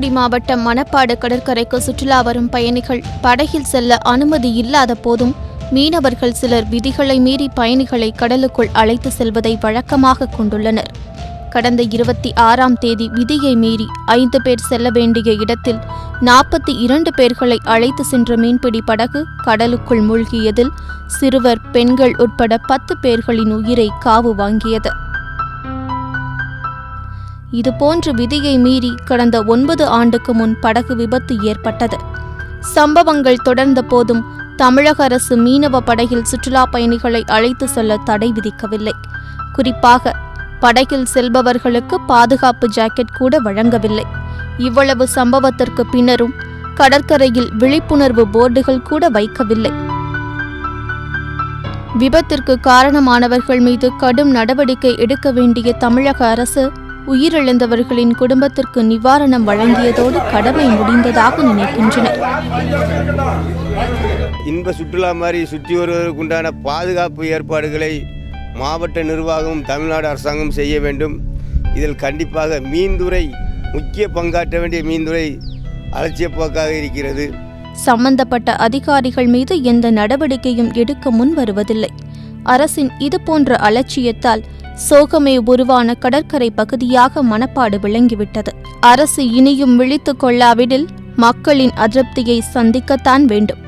தூத்துக்குடி மாவட்டம் மணப்பாடு கடற்கரைக்கு சுற்றுலா வரும் பயணிகள் படகில் செல்ல அனுமதி இல்லாத போதும் மீனவர்கள் சிலர் விதிகளை மீறி பயணிகளை கடலுக்குள் அழைத்து செல்வதை வழக்கமாக கொண்டுள்ளனர். கடந்த இருபத்தி ஆறாம் தேதி விதியை மீறி ஐந்து பேர் செல்ல வேண்டிய இடத்தில் நாற்பத்தி இரண்டு பேர்களை அழைத்து சென்ற மீன்பிடி படகு கடலுக்குள் மூழ்கியதில் சிறுவர் பெண்கள் உட்பட பத்து பேர்களின் உயிரை காவு வாங்கியது. இதுபோன்ற விதியை மீறி கடந்த ஒன்பது ஆண்டுக்கு முன் படகு விபத்து ஏற்பட்டது. சம்பவங்கள் தொடர்ந்த போதும் தமிழக அரசு மீனவ படகில் சுற்றுலா பயணிகளை அழைத்து செல்ல தடை விதிக்கவில்லை. குறிப்பாக படகில் செல்பவர்களுக்கு பாதுகாப்பு ஜாக்கெட் கூட வழங்கவில்லை. இவ்வளவு சம்பவத்திற்கு பின்னரும் கடற்கரையில் விழிப்புணர்வு போர்டுகள் கூட வைக்கவில்லை. விபத்திற்கு காரணமானவர்கள் மீது கடும் நடவடிக்கை எடுக்க வேண்டிய தமிழக அரசு உயிரிழந்தவர்களின் குடும்பத்திற்கு நிவாரணம் வழங்கியதோடு கடமை முடிந்ததாக நினைக்கின்றனர். இன்ப சுற்றுலா மாதிரி சுற்றி வருவதற்கு உண்டான பாதுகாப்பு ஏற்பாடுகளை மாவட்ட நிர்வாகமும் தமிழ்நாடு அரசாங்கம் செய்ய வேண்டும். இதில் கண்டிப்பாக மீன்துறை முக்கிய பங்காற்ற வேண்டிய மீன்துறை அலட்சியப்போக்காக இருக்கிறது. சம்பந்தப்பட்ட அதிகாரிகள் மீது எந்த நடவடிக்கையும் எடுக்க முன் வருவதில்லை அரசின் இதுபோன்ற அலட்சியத்தால் சோகமே உருவான கடற்கரை பகுதியாக மணப்பாடு விளங்கிவிட்டது. அரசு இனியும் விழித்துக் கொள்ளாவிடில் மக்களின் அதிருப்தியை சந்திக்கத்தான் வேண்டும்.